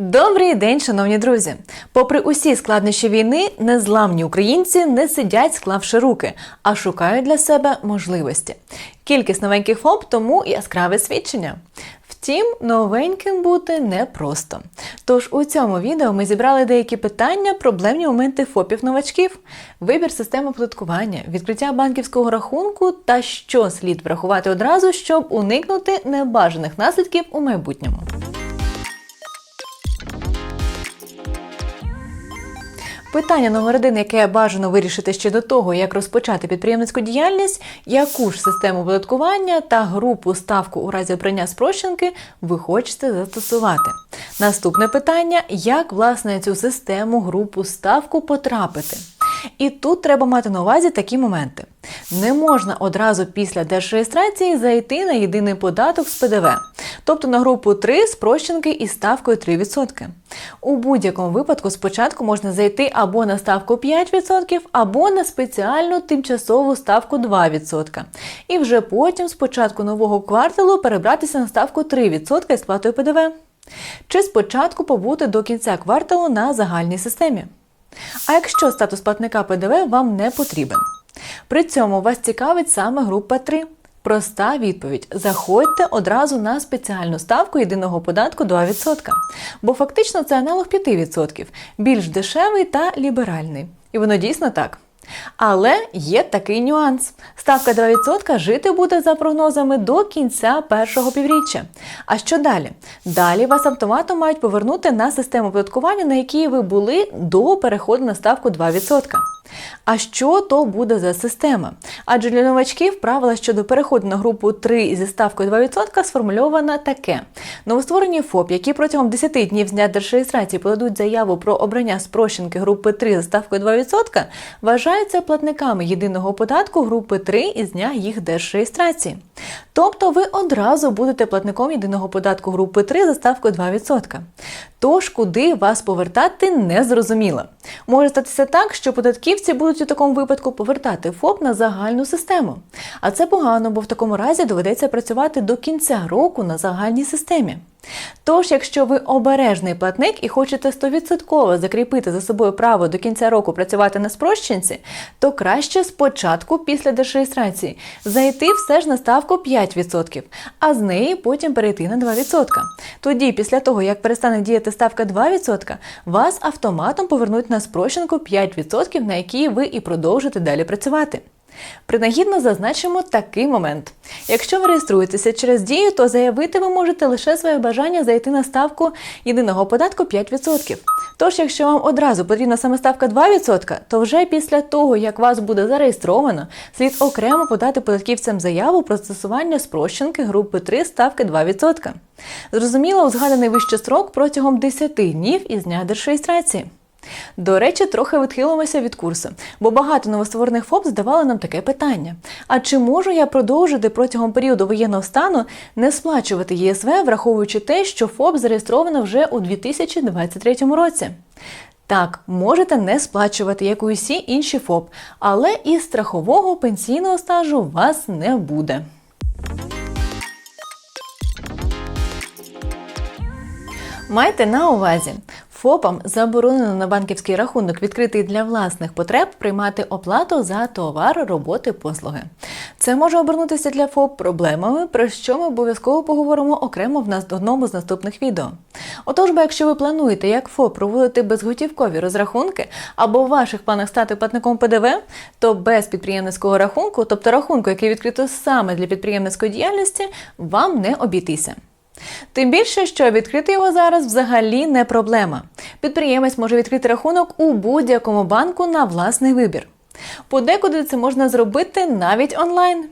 Добрий день, шановні друзі! Попри усі складнощі війни, незламні українці не сидять, склавши руки, а шукають для себе можливості. Кількість новеньких ФОП тому яскраве свідчення. Втім, новеньким бути непросто. Тож у цьому відео ми зібрали деякі питання, проблемні моменти ФОПів новачків, вибір системи оподаткування, відкриття банківського рахунку та що слід врахувати одразу, щоб уникнути небажаних наслідків у майбутньому. Питання номер один, яке бажано вирішити ще до того, як розпочати підприємницьку діяльність, яку ж систему оподаткування та групу ставку у разі обрання спрощенки ви хочете застосувати. Наступне питання: як власне цю систему групу ставку потрапити? І тут треба мати на увазі такі моменти. Не можна одразу після держреєстрації зайти на єдиний податок з ПДВ, тобто на групу 3 спрощенки із ставкою 3%. У будь-якому випадку спочатку можна зайти або на ставку 5%, або на спеціальну тимчасову ставку 2%. І вже потім з початку нового кварталу перебратися на ставку 3% із сплатою ПДВ. Чи спочатку побути до кінця кварталу на загальній системі. А якщо статус платника ПДВ вам не потрібен? При цьому вас цікавить саме група 3. Проста відповідь: заходьте одразу на спеціальну ставку єдиного податку 2%. Бо фактично це аналог 5%, більш дешевий та ліберальний. І воно дійсно так. Але є такий нюанс: ставка 2% жити буде за прогнозами до кінця першого півріччя. А що далі? Далі вас автоматом мають повернути на систему оподаткування, на якій ви були до переходу на ставку 2%. А що то буде за система? Адже для новачків правила щодо переходу на групу 3 зі ставкою 2% сформульовано таке: новостворені ФОП, які протягом 10 днів з дня держреєстрації подадуть заяву про обрання спрощенки групи 3 за ставкою 2%, вважаються платниками єдиного податку групи 3 із дня їх держреєстрації. Тобто ви одразу будете платником єдиного податку групи 3 за ставкою 2%. Тож, куди вас повертати, не зрозуміло. Може статися так, що податківці будуть у такому випадку повертати ФОП на загальну систему. А це погано, бо в такому разі доведеться працювати до кінця року на загальній системі. Тож, якщо ви обережний платник і хочете 100% закріпити за собою право до кінця року працювати на спрощенці, то краще спочатку, після держреєстрації, зайти все ж на ставку 5%, а з неї потім перейти на 2%. Тоді, після того, як перестане діяти ставка 2%, вас автоматом повернуть на спрощенку 5%, на якій ви і продовжите далі працювати. Принагідно зазначимо такий момент. Якщо ви реєструєтеся через дію, то заявити ви можете лише своє бажання зайти на ставку єдиного податку 5%. Тож, якщо вам одразу потрібна саме ставка 2%, то вже після того, як вас буде зареєстровано, слід окремо подати податківцям заяву про застосування спрощенки групи 3 ставки 2%. Зрозуміло, узгаданий вище строк протягом 10 днів із дня держреєстрації. До речі, трохи відхилимося від курсу, бо багато новостворених ФОП задавали нам таке питання: а чи можу я продовжити протягом періоду воєнного стану не сплачувати ЄСВ, враховуючи те, що ФОП зареєстровано вже у 2023 році? Так, можете не сплачувати, як і усі інші ФОП, але і страхового пенсійного стажу у вас не буде. Майте на увазі, ФОПам заборонено на банківський рахунок, відкритий для власних потреб, приймати оплату за товар, роботи, послуги. Це може обернутися для ФОП проблемами, про що ми обов'язково поговоримо окремо в нас одному з наступних відео. Отож, бо якщо ви плануєте як ФОП проводити безготівкові розрахунки або в ваших планах стати платником ПДВ, то без підприємницького рахунку, тобто рахунку, який відкрито саме для підприємницької діяльності, вам не обійтися. Тим більше, що відкрити його зараз взагалі не проблема. Підприємець може відкрити рахунок у будь-якому банку на власний вибір. Подекуди це можна зробити навіть онлайн.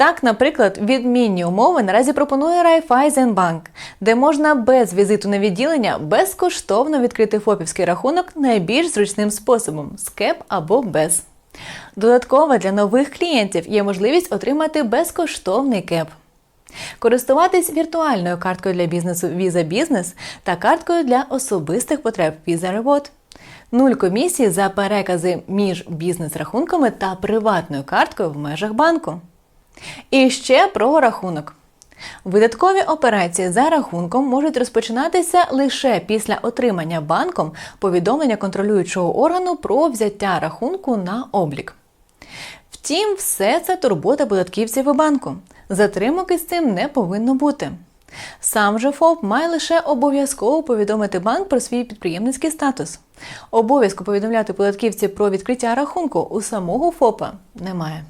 Так, наприклад, відмінні умови наразі пропонує Райфайзенбанк, де можна без візиту на відділення безкоштовно відкрити ФОПівський рахунок найбільш зручним способом з КЕП або без. Додатково для нових клієнтів є можливість отримати безкоштовний КЕП. Користуватись віртуальною карткою для бізнесу Visa Business та карткою для особистих потреб Visa Reward. Нуль комісії за перекази між бізнес-рахунками та приватною карткою в межах банку. І ще про рахунок. Видаткові операції за рахунком можуть розпочинатися лише після отримання банком повідомлення контролюючого органу про взяття рахунку на облік. Втім, все це турбота податківців і банку. Затримок із цим не повинно бути. Сам же ФОП має лише обов'язково повідомити банк про свій підприємницький статус. Обов'язку повідомляти податківців про відкриття рахунку у самого ФОПа немає.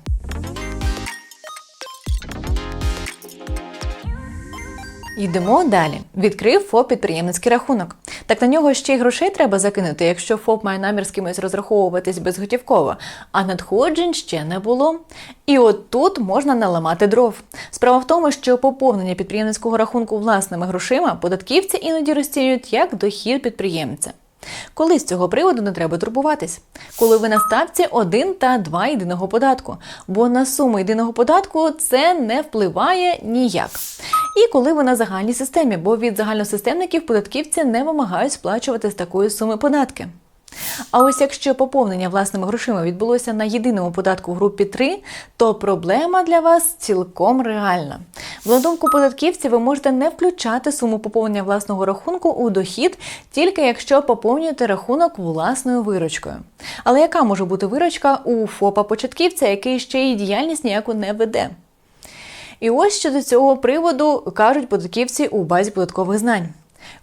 Йдемо далі. Відкрив ФОП підприємницький рахунок. Так на нього ще й грошей треба закинути, якщо ФОП має намір з кимось розраховуватись безготівково, а надходжень ще не було. І от тут можна наламати дров. Справа в тому, що поповнення підприємницького рахунку власними грошима податківці іноді розцінюють як дохід підприємця. Коли з цього приводу не треба турбуватись, коли ви на ставці 1 та 2 єдиного податку, бо на суму єдиного податку це не впливає ніяк. І коли ви на загальній системі, бо від загальносистемників податківці не вимагають сплачувати з такої суми податки. А ось якщо поповнення власними грошима відбулося на єдиному податку в групі 3, то проблема для вас цілком реальна. На думку податківців, ви можете не включати суму поповнення власного рахунку у дохід, тільки якщо поповнюєте рахунок власною виручкою. Але яка може бути виручка у ФОПа-початківця, який ще й діяльність ніяку не веде? І ось щодо цього приводу кажуть податківці у базі податкових знань.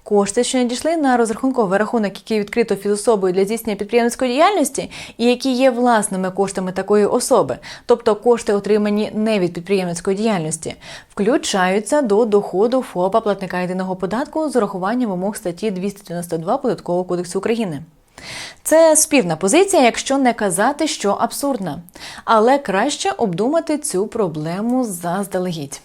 Кошти, що надійшли на розрахунковий рахунок, який відкрито фізособою для здійснення підприємницької діяльності, і які є власними коштами такої особи, тобто кошти, отримані не від підприємницької діяльності, включаються до доходу ФОПа платника єдиного податку з урахуванням вимог статті 292 Податкового кодексу України. Це спірна позиція, якщо не казати, що абсурдна, але краще обдумати цю проблему заздалегідь.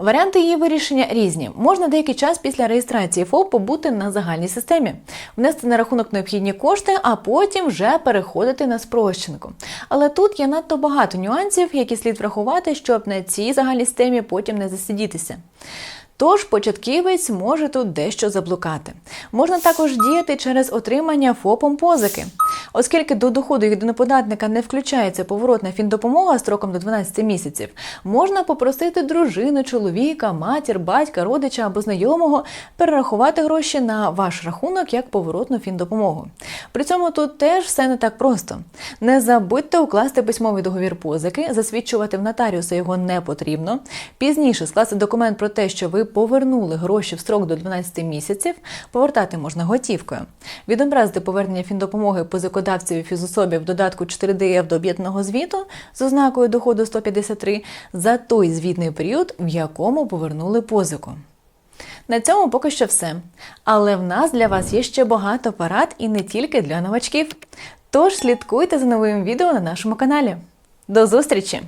Варіанти її вирішення різні. Можна деякий час після реєстрації ФОП побути на загальній системі, внести на рахунок необхідні кошти, а потім вже переходити на спрощенку. Але тут є надто багато нюансів, які слід врахувати, щоб на цій загальній системі потім не засидітися. Тож початківець може тут дещо заблукати. Можна також діяти через отримання ФОПом позики. Оскільки до доходу єдиноподатника не включається поворотна фіндопомога строком до 12 місяців, можна попросити дружину, чоловіка, матір, батька, родича або знайомого перерахувати гроші на ваш рахунок як поворотну фіндопомогу. При цьому тут теж все не так просто. Не забудьте укласти письмовий договір позики, засвідчувати в нотаріуса його не потрібно. Пізніше скласти документ про те, що ви повернули гроші в строк до 12 місяців, повертати можна готівкою. Відобразити повернення фіндопомоги позикодавцеві фізособі в додатку 4DF до об'єднаного звіту з ознакою доходу 153 за той звітний період, в якому повернули позику. На цьому поки що все. Але в нас для вас є ще багато парад і не тільки для новачків. Тож слідкуйте за новим відео на нашому каналі. До зустрічі!